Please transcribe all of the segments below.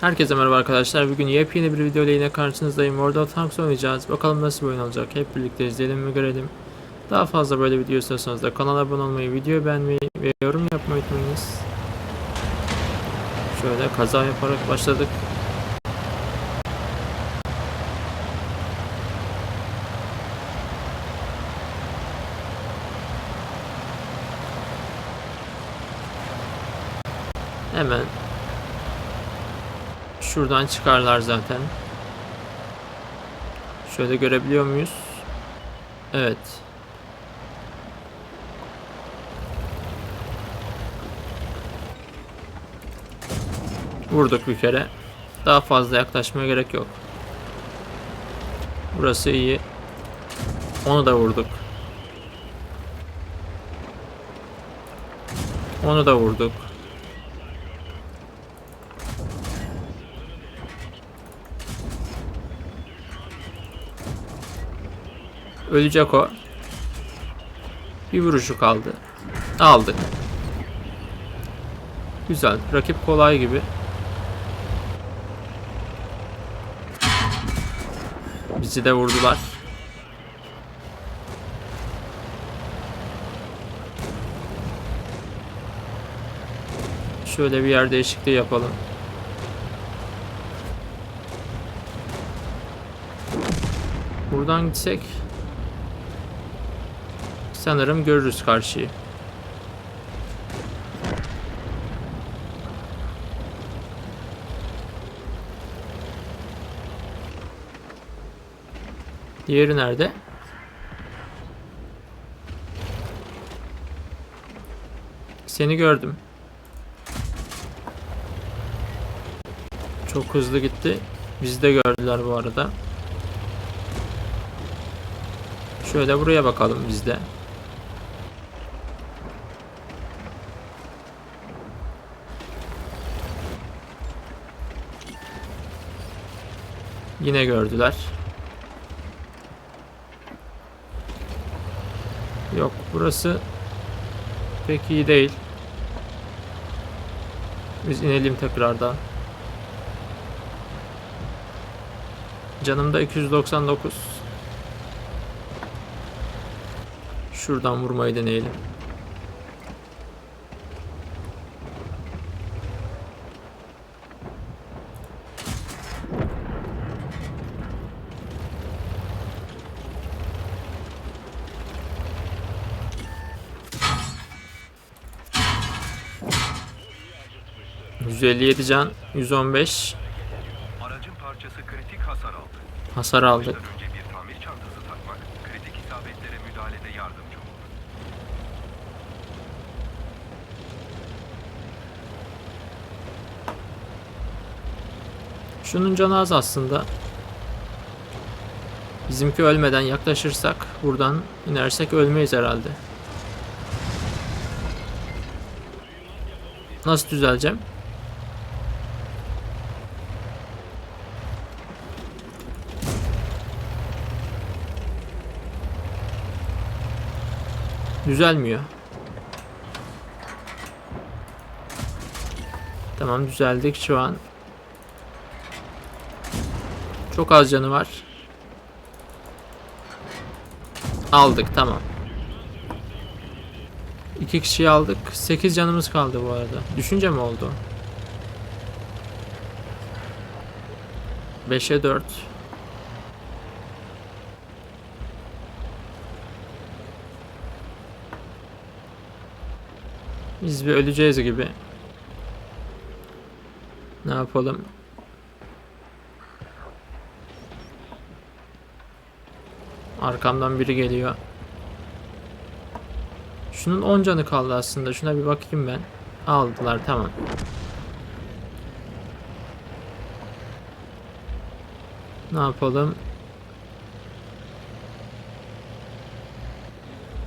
Herkese merhaba arkadaşlar. Bugün yepyeni bir video ile yine karşınızdayım. World of Tanks oynayacağız. Bakalım nasıl bir oyun olacak. Hep birlikte izleyelim ve görelim. Daha fazla böyle video istiyorsanız da kanala abone olmayı, videoyu beğenmeyi ve yorum yapmayı unutmayınız. Şöyle kaza yaparak başladık. Hemen Şuradan çıkarlar zaten. Şöyle görebiliyor muyuz? Evet. Vurduk bir kere. Daha fazla yaklaşmaya gerek yok. Burası iyi. Onu da vurduk. Onu da vurduk. Ölecek o. Bir vuruşu kaldı. Aldık. Güzel. Rakip kolay gibi. Bizi de vurdular. Şöyle bir yer değişikliği yapalım. Buradan gitsek sanırım görürüz karşıyı. Diğeri nerede? Seni gördüm. Çok hızlı gitti. Bizi de gördüler bu arada. Şöyle buraya bakalım biz Yine gördüler. Yok burası pek iyi değil. Biz inelim tekrardan. Canımda 299. Şuradan vurmayı deneyelim. ...157 can, 115 Aracın parçası kritik hasar aldı. hasar aldık. Baştan önce bir tamir çantası takmak, kritik isabetlere müdahalede yardımcı olur. Şunun canı az aslında. Bizimki ölmeden yaklaşırsak buradan inersek ölmeyiz herhalde. Nasıl düzeleceğim? Düzelmiyor. Tamam düzeldik şu an. Çok az canı var. Aldık tamam. İki kişiyi aldık. 8 canımız kaldı bu arada. Düşünce mi oldu? 5'e 4. Biz bir öleceğiz gibi. Ne yapalım? Arkamdan biri geliyor. Şunun 10 canı kaldı aslında. Şuna bir bakayım ben. Aldılar tamam. Ne yapalım?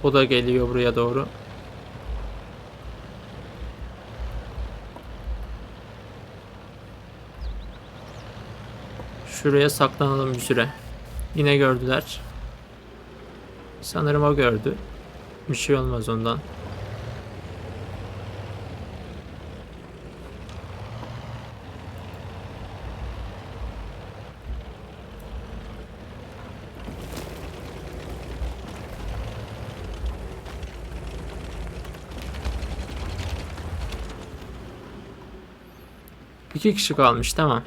O da geliyor buraya doğru. Şuraya saklanalım bir süre. Yine gördüler. Sanırım o gördü. Bir şey olmaz ondan. İki kişi kalmış tamam.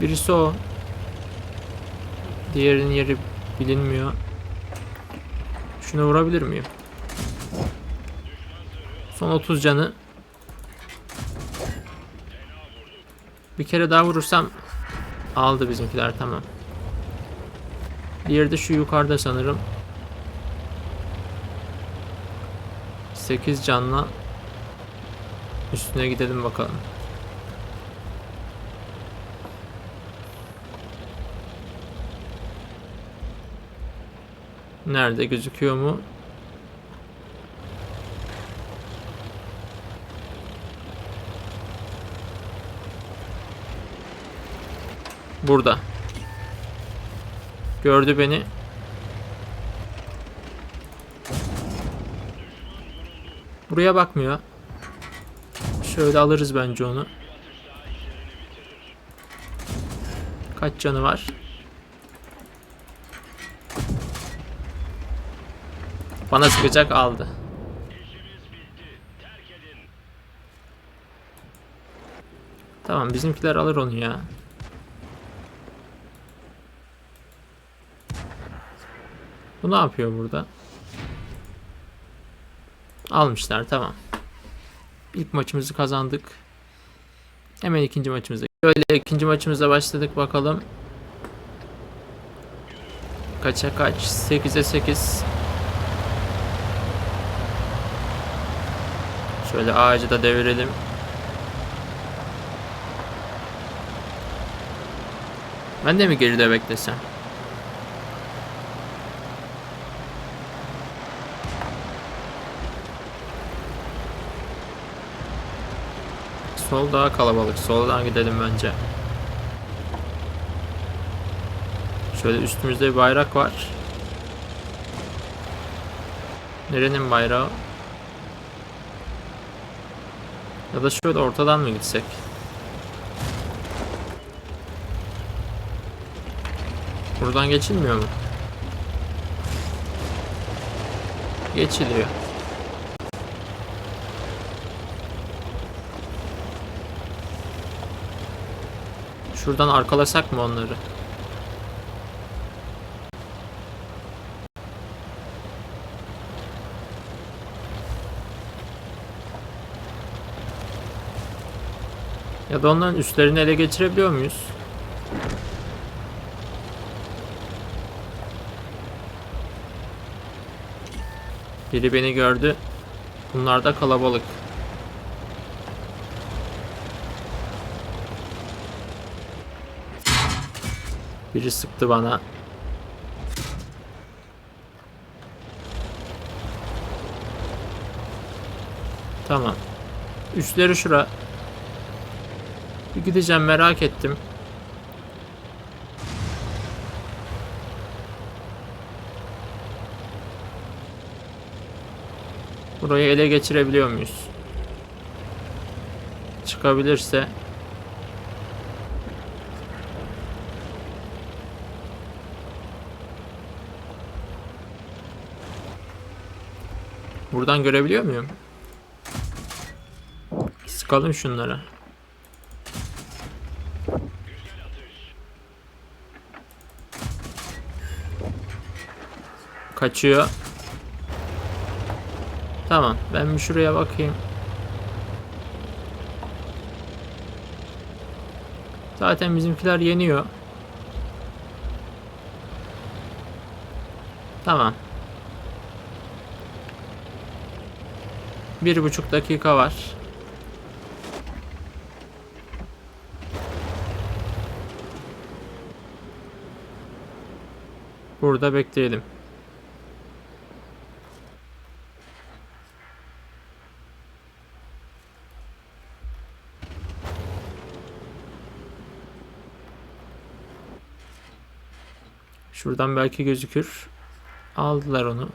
Birisi o. Diğerinin yeri bilinmiyor. Şunu vurabilir miyim? Son 30 canı. Bir kere daha vurursam aldı bizimkiler tamam. Diğeri de şu yukarıda sanırım. 8 canla üstüne gidelim bakalım. Nerede gözüküyor mu? Burada. Gördü beni. Buraya bakmıyor. Şöyle alırız bence onu. Kaç canı var? Bana sıkacak aldı. Tamam bizimkiler alır onu ya. Bu ne yapıyor burada? Almışlar tamam. İlk maçımızı kazandık. Hemen ikinci maçımıza. Böyle ikinci maçımıza başladık bakalım. Kaça kaç? 8'e 8. Şöyle ağacı da devirelim. Ben de mi geride beklesem? Sol daha kalabalık. Soldan gidelim bence. Şöyle üstümüzde bir bayrak var. Nerenin bayrağı? Ya da şöyle ortadan mı gitsek? Buradan geçilmiyor mu? Geçiliyor. Şuradan arkalasak mı onları? Ya da onların üstlerini ele geçirebiliyor muyuz? Biri beni gördü. Bunlar da kalabalık. Biri sıktı bana. Tamam. Üstleri şura. Bir gideceğim merak ettim. Burayı ele geçirebiliyor muyuz? Çıkabilirse Buradan görebiliyor muyum? Sıkalım şunlara. Kaçıyor. Tamam. Ben bir şuraya bakayım. Zaten bizimkiler yeniyor. Tamam. Bir buçuk dakika var. Burada bekleyelim. Şuradan belki gözükür. Aldılar onu.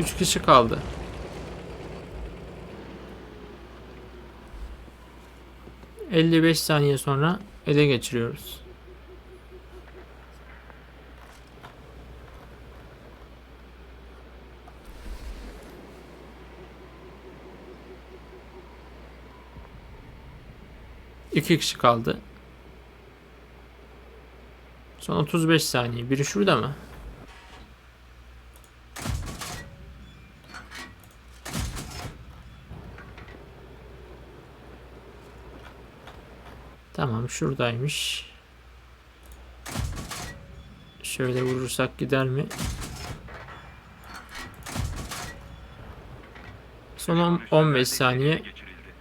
3 kişi kaldı. ...55 saniye sonra ele geçiriyoruz. İki kişi kaldı. Son 35 saniye. Biri şurada mı? Tamam şuradaymış. Şöyle vurursak gider mi? Son on- 15 saniye. Geçirildi.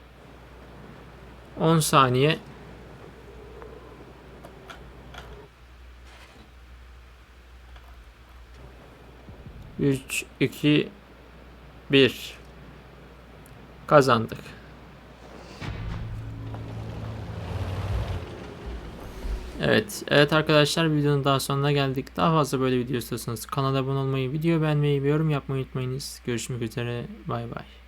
10 saniye. Üç, iki, bir. Kazandık. Evet, evet arkadaşlar videonun daha sonuna geldik. Daha fazla böyle video istiyorsanız kanala abone olmayı, video beğenmeyi ve yorum yapmayı unutmayınız. Görüşmek üzere, bay bay.